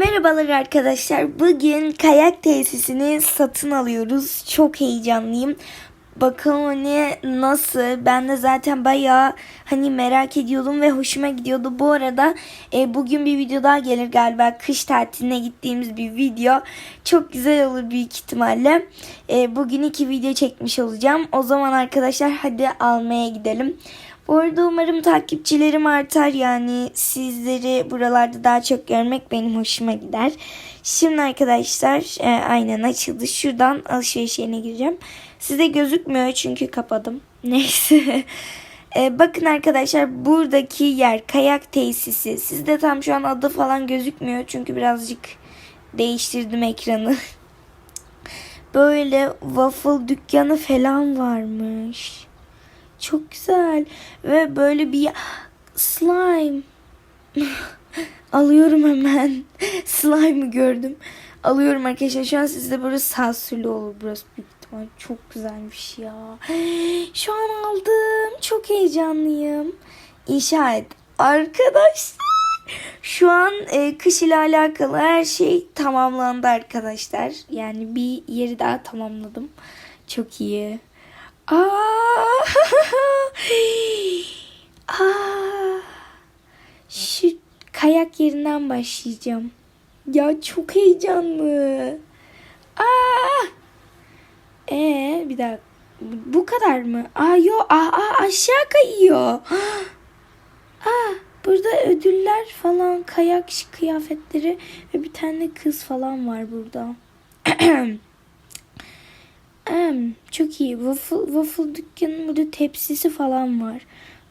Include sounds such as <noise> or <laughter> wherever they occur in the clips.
Merhabalar arkadaşlar. Bugün kayak tesisini satın alıyoruz. Çok heyecanlıyım. Bakalım hani nasıl. Ben de zaten bayağı hani merak ediyordum ve hoşuma gidiyordu. Bu arada e, bugün bir video daha gelir galiba. Kış tatiline gittiğimiz bir video. Çok güzel olur büyük ihtimalle. E, bugün iki video çekmiş olacağım. O zaman arkadaşlar hadi almaya gidelim. Bu arada umarım takipçilerim artar yani sizleri buralarda daha çok görmek benim hoşuma gider. Şimdi arkadaşlar e, aynen açıldı. Şuradan alışveriş yerine gireceğim. Size gözükmüyor çünkü kapadım. <laughs> Neyse. E, bakın arkadaşlar buradaki yer kayak tesisi. Sizde tam şu an adı falan gözükmüyor çünkü birazcık değiştirdim ekranı. <laughs> Böyle waffle dükkanı falan varmış. Çok güzel. Ve böyle bir slime. <laughs> Alıyorum hemen. <laughs> Slime'ı gördüm. Alıyorum arkadaşlar. Şu an sizde böyle sansürlü olur burası büyük ihtimal. Çok güzelmiş ya. <gasps> Şu an aldım. Çok heyecanlıyım. İnşa et. Arkadaşlar. Şu an e, kış ile alakalı her şey tamamlandı arkadaşlar. Yani bir yeri daha tamamladım. Çok iyi. Aa! <laughs> Aa! Şu kayak yerinden başlayacağım. Ya çok heyecanlı. Aa! Ee, bir dakika. Bu kadar mı? Aa yo, aa, aa aşağı kayıyor. <gasps> Aa, burada ödüller falan, kayak kıyafetleri ve bir tane kız falan var burada. <clears throat> Çok iyi. Waffle, waffle dükkanının burada tepsisi falan var.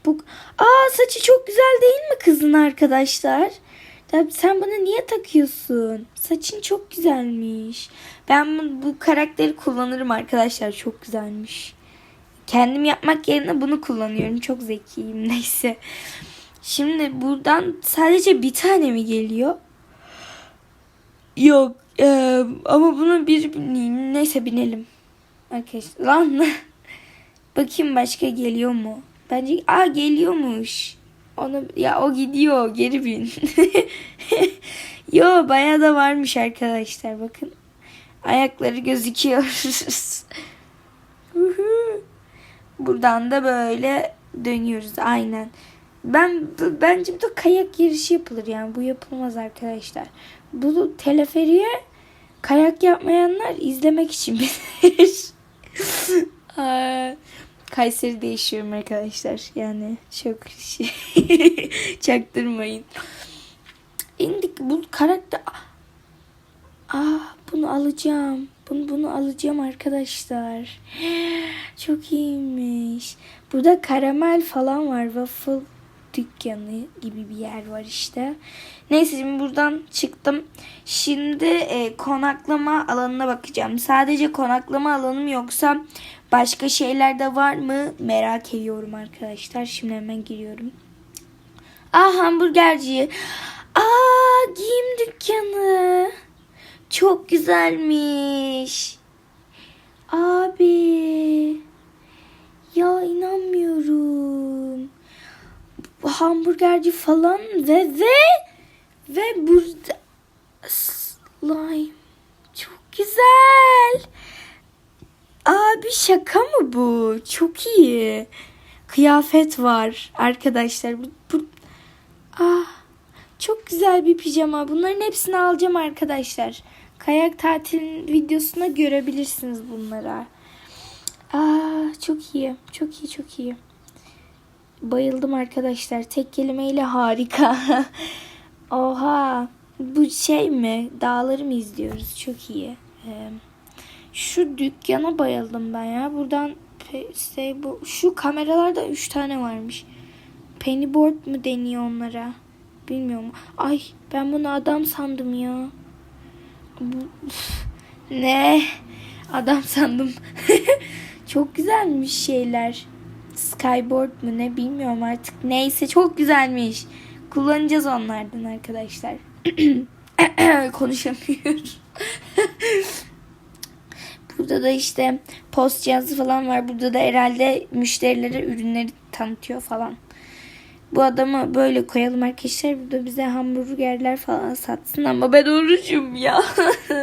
Bu Aa saçı çok güzel değil mi kızın arkadaşlar? Tabii sen bana niye takıyorsun? Saçın çok güzelmiş. Ben bu, karakteri kullanırım arkadaşlar. Çok güzelmiş. Kendim yapmak yerine bunu kullanıyorum. Çok zekiyim. <laughs> Neyse. Şimdi buradan sadece bir tane mi geliyor? Yok. eee, ama bunu bir. Neyse binelim. Arkadaşlar lan <laughs> bakayım başka geliyor mu? Bence aa geliyormuş. Onu ya o gidiyor geri bin. <laughs> Yo bayağı da varmış arkadaşlar bakın. Ayakları gözüküyor. <laughs> Buradan da böyle dönüyoruz aynen. Ben bence bu da kayak yarışı yapılır yani bu yapılmaz arkadaşlar. Bu teleferiye kayak yapmayanlar izlemek için bilir. Kayseri değişiyorum arkadaşlar. Yani çok şey <laughs> çaktırmayın. İndik bu karakter Ah bunu alacağım. Bunu bunu alacağım arkadaşlar. <gasps> Çok iyiymiş. Burada karamel falan var. Waffle dükkanı gibi bir yer var işte. Neyse şimdi buradan çıktım. Şimdi e, konaklama alanına bakacağım. Sadece konaklama alanı mı yoksa başka şeyler de var mı merak ediyorum arkadaşlar. Şimdi hemen giriyorum. Aa hamburgerci. Aa giyim dükkanı. Çok güzelmiş. Abi. Ya inanmıyorum. Bu hamburgerci falan ve ve ve burada slime. Çok güzel. Abi şaka mı bu? Çok iyi. Kıyafet var arkadaşlar. Bu, bu... Ah, çok güzel bir pijama. Bunların hepsini alacağım arkadaşlar. Kayak tatil videosunda görebilirsiniz bunlara. Aa, çok iyi. Çok iyi, çok iyi. Bayıldım arkadaşlar. Tek kelimeyle harika. <laughs> Oha. Bu şey mi? Dağları mı izliyoruz? Çok iyi. Ee, şu dükkana bayıldım ben ya. Buradan şey bu şu kameralarda 3 tane varmış. Pennyboard mu deniyor onlara? Bilmiyorum. Ay ben bunu adam sandım ya. Bu, ne? Adam sandım. <laughs> çok güzelmiş şeyler. Skyboard mu ne bilmiyorum artık. Neyse çok güzelmiş. Kullanacağız onlardan arkadaşlar. <clears throat> Konuşamıyorum. <laughs> Burada da işte post cihazı falan var. Burada da herhalde müşterilere ürünleri tanıtıyor falan. Bu adamı böyle koyalım arkadaşlar. Bu da bize hamburgerler falan satsın ama ben orucum ya.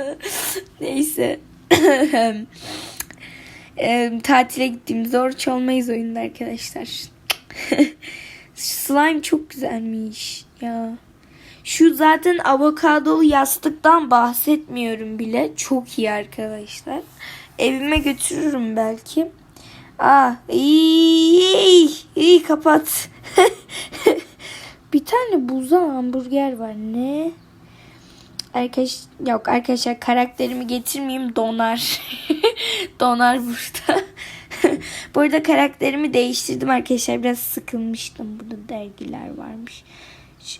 <laughs> Neyse. <laughs> Eee, tatile gittiğimizde oruç olmayız oyunda arkadaşlar. <laughs> Slime çok güzelmiş ya. Şu zaten avokadolu yastıktan bahsetmiyorum bile. Çok iyi arkadaşlar. Evime götürürüm belki. Aa, iyi, iyi kapat. <laughs> bir tane buzda hamburger var. Ne? Arkadaş yok arkadaşlar karakterimi getirmeyeyim donar. <laughs> donar burada. <laughs> Bu arada karakterimi değiştirdim arkadaşlar. Biraz sıkılmıştım. Burada dergiler varmış.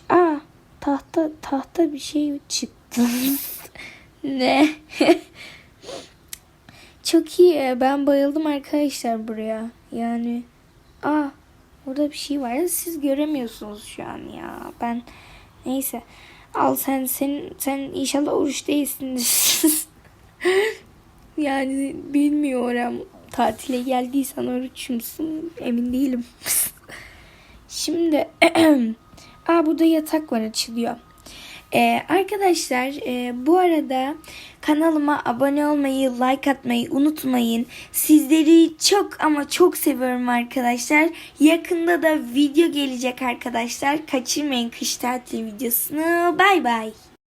Aa tahta tahta bir şey çıktı. <laughs> ne? <laughs> Çok iyi. Ben bayıldım arkadaşlar buraya. Yani aa orada bir şey var siz göremiyorsunuz şu an ya. Ben neyse. Al sen sen sen inşallah oruç değilsindir. <laughs> yani bilmiyorum. Tatile geldiysen oruç musun? Emin değilim. Şimdi <clears throat> aa burada yatak var açılıyor. Ee, arkadaşlar e, bu arada kanalıma abone olmayı, like atmayı unutmayın. Sizleri çok ama çok seviyorum arkadaşlar. Yakında da video gelecek arkadaşlar. Kaçırmayın kış tatili videosunu. Bay bay.